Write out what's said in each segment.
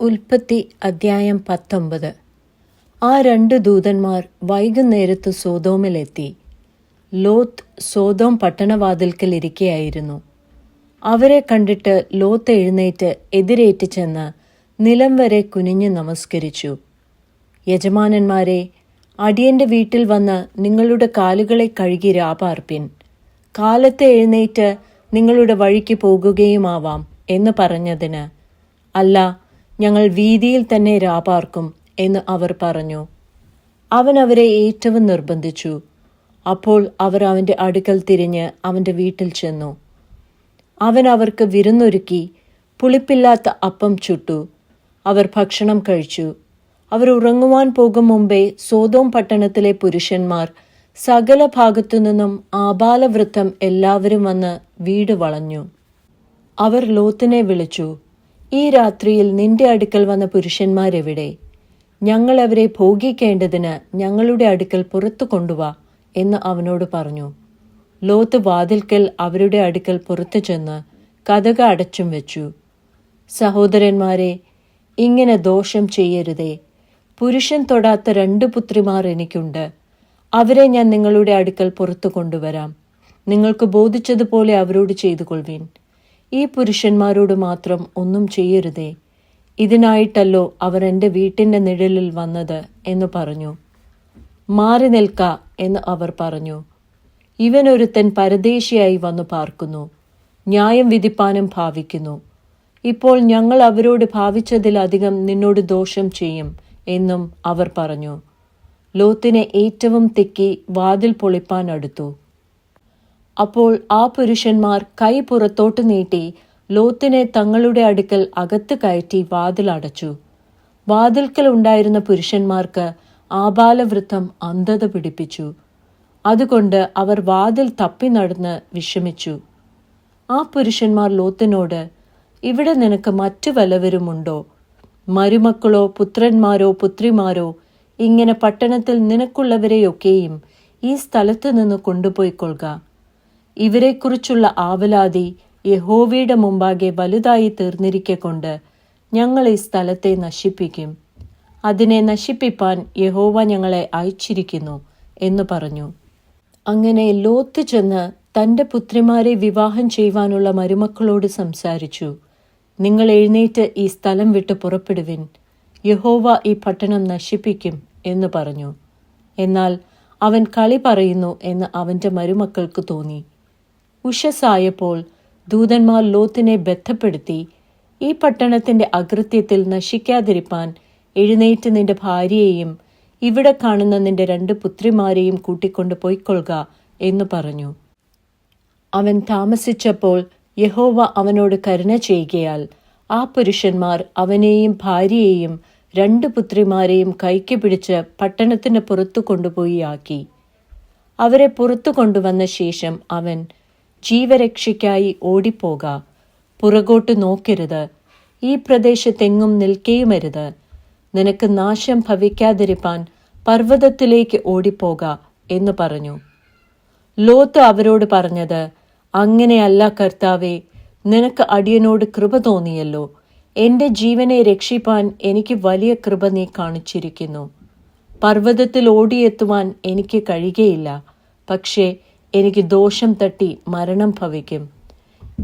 ഉൽപ്പത്തി അദ്ധ്യായം പത്തൊമ്പത്. ആ രണ്ട് ദൂതന്മാർ വൈകുന്നേരത്ത് സോതോമിലെത്തി ലോത്ത് സോതോം പട്ടണവാതിൽക്കൽ ഇരിക്കുകയായിരുന്നു അവരെ കണ്ടിട്ട് ലോത്ത് എഴുന്നേറ്റ് എതിരേറ്റ് ചെന്ന് നിലം വരെ കുനിഞ്ഞ് നമസ്കരിച്ചു. യജമാനന്മാരെ അടിയന്റെ വീട്ടിൽ വന്ന് നിങ്ങളുടെ കാലുകളെ കഴുകി രാപാർപ്പിൻ. കാലത്തെ എഴുന്നേറ്റ് നിങ്ങളുടെ വഴിക്ക് പോകുകയുമാവാം എന്ന് പറഞ്ഞതിന് അല്ല ഞങ്ങൾ വീതിയിൽ തന്നെ രാപാർക്കും എന്ന് അവർ പറഞ്ഞു. അവൻ അവരെ ഏറ്റവും നിർബന്ധിച്ചു. അപ്പോൾ അവർ അവന്റെ അടുക്കൽ തിരിഞ്ഞ് അവന്റെ വീട്ടിൽ ചെന്നു. അവൻ അവർക്ക് വിരുന്നൊരുക്കി പുളിപ്പില്ലാത്ത അപ്പം ചുട്ടു. അവർ ഭക്ഷണം കഴിച്ചു. അവർ ഉറങ്ങുവാൻ പോകും മുമ്പേ സോതോം പട്ടണത്തിലെ പുരുഷന്മാർ സകല ഭാഗത്തു നിന്നും ആബാലവൃത്തം എല്ലാവരും വന്ന് വീട് വളഞ്ഞു. അവർ ലോത്തിനെ വിളിച്ചു. ഈ രാത്രിയിൽ നിന്റെ അടുക്കൽ വന്ന പുരുഷന്മാരെവിടെ? ഞങ്ങൾ അവരെ ഭോഗിക്കേണ്ടതിന് ഞങ്ങളുടെ അടുക്കൽ പുറത്തു കൊണ്ടുവാ എന്ന് അവനോട് പറഞ്ഞു. ലോത്ത് വാതിൽക്കൽ അവരുടെ അടുക്കൽ പുറത്തു ചെന്ന് കഥക അടച്ചും വെച്ചു. സഹോദരന്മാരെ ഇങ്ങനെ ദോഷം ചെയ്യരുതേ. പുരുഷൻ തൊടാത്ത രണ്ട് പുത്രിമാർ എനിക്കുണ്ട്. അവരെ ഞാൻ നിങ്ങളുടെ അടുക്കൽ പുറത്തു കൊണ്ടുവരാം. നിങ്ങൾക്ക് ബോധിച്ചതുപോലെ അവരോട് ചെയ്തു കൊള്ളുവീൻ ഈ പുരുഷന്മാരോട് മാത്രം ഒന്നും ചെയ്യരുതേ. ഇതിനായിട്ടല്ലോ അവർ എന്റെ വീട്ടിന്റെ നിഴലിൽ വന്നത് എന്ന് പറഞ്ഞു. മാറി നിൽക്ക എന്ന് അവർ പറഞ്ഞു. ഇവനൊരുത്തൻ പരദേശിയായി വന്നു പാർക്കുന്നു. ന്യായം വിധിപ്പാനും ഭാവിക്കുന്നു. ഇപ്പോൾ ഞങ്ങൾ അവരോട് ഭാവിച്ചതിലധികം നിന്നോട് ദോഷം ചെയ്യും എന്നും അവർ പറഞ്ഞു. ലോത്തിനെ ഏറ്റവും തെക്കി വാതിൽ പൊളിപ്പാൻ അടുത്തു. അപ്പോൾ ആ പുരുഷന്മാർ കൈ പുറത്തോട്ട് നീട്ടി ലോത്തിനെ തങ്ങളുടെ അടുക്കൽ അകത്ത് കയറ്റി വാതിൽ അടച്ചു. വാതിൽക്കൽ ഉണ്ടായിരുന്ന പുരുഷന്മാർക്ക് ആബാലവൃത്തം അന്ധത പിടിപ്പിച്ചു. അതുകൊണ്ട് അവർ വാതിൽ തപ്പി നടന്ന് വിഷമിച്ചു. ആ പുരുഷന്മാർ ലോത്തിനോട് ഇവിടെ നിനക്ക് മറ്റു വല്ലവരുമുണ്ടോ? മരുമക്കളോ പുത്രന്മാരോ പുത്രിമാരോ ഇങ്ങനെ പട്ടണത്തിൽ നിനക്കുള്ളവരെയൊക്കെയും ഈ സ്ഥലത്ത് നിന്ന് കൊണ്ടുപോയിക്കൊള്ളുക. ഇവരെക്കുറിച്ചുള്ള ആവലാതി യഹോവയുടെ മുമ്പാകെ വലുതായി തീർന്നിരിക്കൊണ്ട് ഞങ്ങൾ ഈ സ്ഥലത്തെ നശിപ്പിക്കും. അതിനെ നശിപ്പിപ്പാൻ യഹോവ ഞങ്ങളെ അയച്ചിരിക്കുന്നു എന്ന് പറഞ്ഞു. അങ്ങനെ ലോത്ത് ചെന്ന് തന്റെ പുത്രിമാരെ വിവാഹം ചെയ്യുവാനുള്ള മരുമക്കളോട് സംസാരിച്ചു. നിങ്ങൾ എഴുന്നേറ്റ് ഈ സ്ഥലം വിട്ട് പുറപ്പെടുവിൻ. യഹോവ ഈ പട്ടണം നശിപ്പിക്കും എന്ന് പറഞ്ഞു. എന്നാൽ അവൻ കളി പറയുന്നു എന്ന് അവന്റെ മരുമക്കൾക്ക് തോന്നി. ഉഷസായപ്പോൾ ദൂതന്മാർ ലോത്തിനെ ബന്ധപ്പെടുത്തി ഈ പട്ടണത്തിന്റെ അകൃത്യത്തിൽ നശിക്കാതിരിപ്പാൻ എഴുന്നേറ്റ് നിന്റെ ഭാര്യയെയും ഇവിടെ കാണുന്ന നിന്റെ രണ്ട് പുത്രിമാരെയും കൂട്ടിക്കൊണ്ട് പോയിക്കൊള്ളുക എന്ന് പറഞ്ഞു. അവൻ താമസിച്ചപ്പോൾ യഹോവ അവനോട് കരുണ ചെയ്യുകയാൽ ആ പുരുഷന്മാർ അവനെയും ഭാര്യയെയും രണ്ട് പുത്രിമാരെയും കൈക്ക് പിടിച്ച് പട്ടണത്തിന് പുറത്തു കൊണ്ടുപോയി ആക്കി. അവരെ പുറത്തു കൊണ്ടുവന്ന ശേഷം അവൻ ജീവരക്ഷയ്ക്കായി ഓടിപ്പോക. പുറകോട്ട് നോക്കരുത്. ഈ പ്രദേശത്തെങ്ങും നിൽക്കേയുമരുത്. നിനക്ക് നാശം ഭവിക്കാതിരിപ്പാൻ പർവതത്തിലേക്ക് ഓടിപ്പോക എന്ന് പറഞ്ഞു. ലോത്ത് അവരോട് പറഞ്ഞത് അങ്ങനെയല്ല കർത്താവെ നിനക്ക് അടിയനോട് കൃപ തോന്നിയല്ലോ. എന്റെ ജീവനെ രക്ഷിപ്പാൻ എനിക്ക് വലിയ കൃപ നീ കാണിച്ചിരിക്കുന്നു. പർവതത്തിൽ ഓടിയെത്തുവാൻ എനിക്ക് കഴിയുകയില്ല. പക്ഷേ എനിക്ക് ദോഷം തട്ടി മരണം ഭവിക്കും.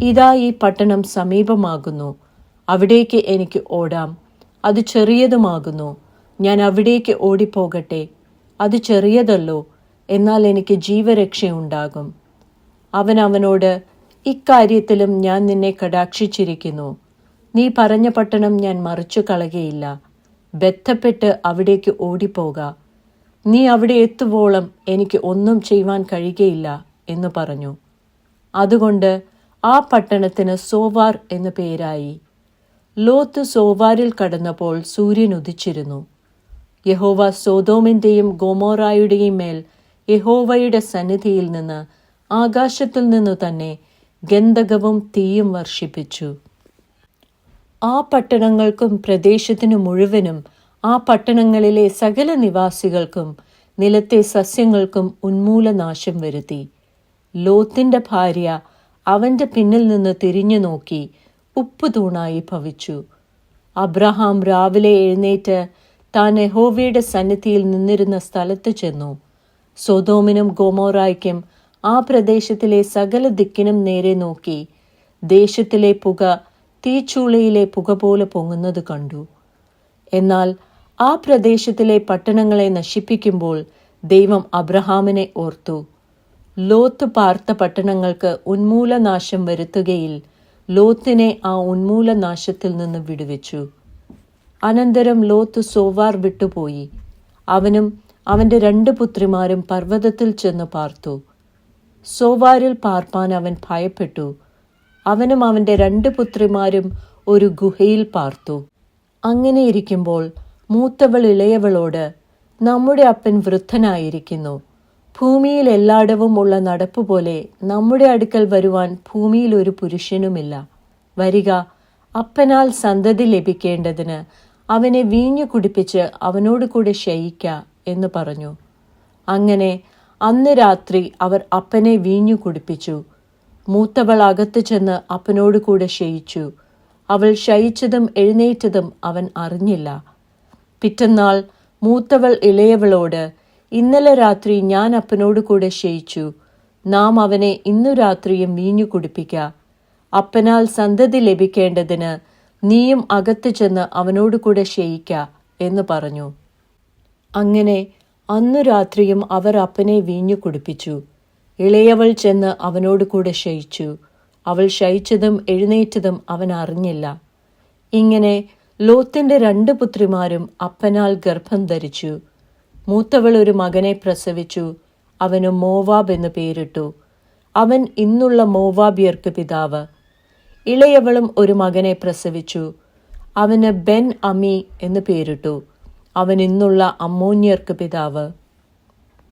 ഇതാ ഈ പട്ടണം സമീപമാകുന്നു. അവിടേക്ക് എനിക്ക് ഓടാം. അത് ചെറിയതുമാകുന്നു. ഞാൻ അവിടേക്ക് ഓടിപ്പോകട്ടെ. അത് ചെറിയതല്ലോ. എന്നാൽ എനിക്ക് ജീവരക്ഷയുണ്ടാകും. അവൻ അവനോട് ഇക്കാര്യത്തിലും ഞാൻ നിന്നെ കടാക്ഷിച്ചിരിക്കുന്നു. നീ പറഞ്ഞ പട്ടണം ഞാൻ മറിച്ചു കളകയില്ല ബന്ധപ്പെട്ട് അവിടേക്ക് ഓടിപ്പോക. നീ അവിടെ എത്തുവോളം എനിക്ക് ഒന്നും ചെയ്യുവാൻ കഴിയുകയില്ല എന്ന് പറഞ്ഞു. അതുകൊണ്ട് ആ പട്ടണത്തിന് സോവാർ എന്നു പേരായി. ലോത്ത് സോവാറിൽ കടന്നപ്പോൾ സൂര്യൻ ഉദിച്ചിരുന്നു. യഹോവ സോതോമിന്റെയും ഗോമോറായുടെയും മേൽ യഹോവയുടെ സന്നിധിയിൽ നിന്ന് ആകാശത്തിൽ നിന്നു തന്നെ ഗന്ധകവും തീയും വർഷിപ്പിച്ചു. ആ പട്ടണങ്ങൾക്കും പ്രദേശത്തിനു മുഴുവനും ആ പട്ടണങ്ങളിലെ സകല നിവാസികൾക്കും നിലത്തെ സസ്യങ്ങൾക്കും ഉന്മൂലനാശം വരുത്തി. ലോത്തിന്റെ ഭാര്യ അവന്റെ പിന്നിൽ നിന്ന് തിരിഞ്ഞു നോക്കി ഉപ്പുതൂണായി ഭവിച്ചു. അബ്രഹാം രാവിലെ എഴുന്നേറ്റ് താൻ യഹോവയുടെ സന്നിധിയിൽ നിന്നിരുന്ന സ്ഥലത്ത് ചെന്നു. സ്വതോമിനും ഗോമോറായ്ക്കും ആ പ്രദേശത്തിലെ സകല ദിക്കിനും നേരെ നോക്കി. ദേശത്തിലെ പുക തീച്ചൂളയിലെ പുക പോലെ പൊങ്ങുന്നത് കണ്ടു. എന്നാൽ ആ പ്രദേശത്തിലെ പട്ടണങ്ങളെ നശിപ്പിക്കുമ്പോൾ ദൈവം അബ്രഹാമിനെ ഓർത്തു. ലോത്ത് പാർത്ത പട്ടണങ്ങൾക്ക് ഉന്മൂലനാശം വരുത്തുകയിൽ ലോത്തിനെ ആ ഉന്മൂലനാശത്തിൽ നിന്ന് വിടുവിച്ചു. അനന്തരം ലോത്ത് സോവാർ വിട്ടുപോയി. അവനും അവന്റെ രണ്ട് പുത്രിമാരും പർവതത്തിൽ ചെന്ന് പാർത്തു. സോവാരിൽ പാർപ്പാൻ അവൻ ഭയപ്പെട്ടു. അവനും അവന്റെ രണ്ട് പുത്രിമാരും ഒരു ഗുഹയിൽ പാർത്തു. അങ്ങനെ ഇരിക്കുമ്പോൾ മൂത്തവൾ ഇളയവളോട് നമ്മുടെ അപ്പൻ വൃദ്ധനായിരിക്കുന്നു. ഭൂമിയിൽ എല്ലായിടവും ഉള്ള നടപ്പ് പോലെ നമ്മുടെ അടുക്കൽ വരുവാൻ ഭൂമിയിൽ ഒരു പുരുഷനുമില്ല. വരിക അപ്പനാൽ സന്തതി ലഭിക്കേണ്ടതിന് അവനെ വീഞ്ഞു കുടിപ്പിച്ച് അവനോട് കൂടെ ശയിക്ക എന്ന് പറഞ്ഞു. അങ്ങനെ അന്ന് രാത്രി അവർ അപ്പനെ വീഞ്ഞു കുടിപ്പിച്ചു. മൂത്തവൾ അകത്ത് ചെന്ന് അപ്പനോട് കൂടെ ശയിച്ചു. അവൾ ശയിച്ചതും എഴുന്നേറ്റതും അവൻ അറിഞ്ഞില്ല. പിറ്റന്നാൾ മൂത്തവൾ ഇളയവളോട് ഇന്നലെ രാത്രി ഞാൻ അപ്പനോട് കൂടെ ശയിച്ചു നാം അവനെ ഇന്നു രാത്രിയും വീഞ്ഞു കുടിപ്പിക്ക. അപ്പനാൽ സന്തതി ലഭിക്കേണ്ടതിന് നീയും അകത്തു ചെന്ന് അവനോട് കൂടെ ശയിക്ക എന്ന് പറഞ്ഞു. അങ്ങനെ അന്നു രാത്രിയും അവർ അപ്പനെ വീഞ്ഞു കുടിപ്പിച്ചു. ഇളയവൾ ചെന്ന് അവനോട് കൂടെ ശയിച്ചു അവൾ ശയിച്ചതും എഴുന്നേറ്റതും അവൻ അറിഞ്ഞില്ല. ഇങ്ങനെ ലോത്തിന്റെ രണ്ട് പുത്രിമാരും അപ്പനാൽ ഗർഭം ധരിച്ചു. മൂത്തവൾ ഒരു മകനെ പ്രസവിച്ചു. അവന് മോവാബ് എന്ന് പേരിട്ടു. അവൻ ഇന്നുള്ള മോവാബിയർക്ക് പിതാവ്. ഇളയവളും ഒരു മകനെ പ്രസവിച്ചു. അവന് ബെൻ അമി എന്ന് പേരിട്ടു. അവൻ ഇന്നുള്ള അമ്മോന്യർക്ക് പിതാവ്.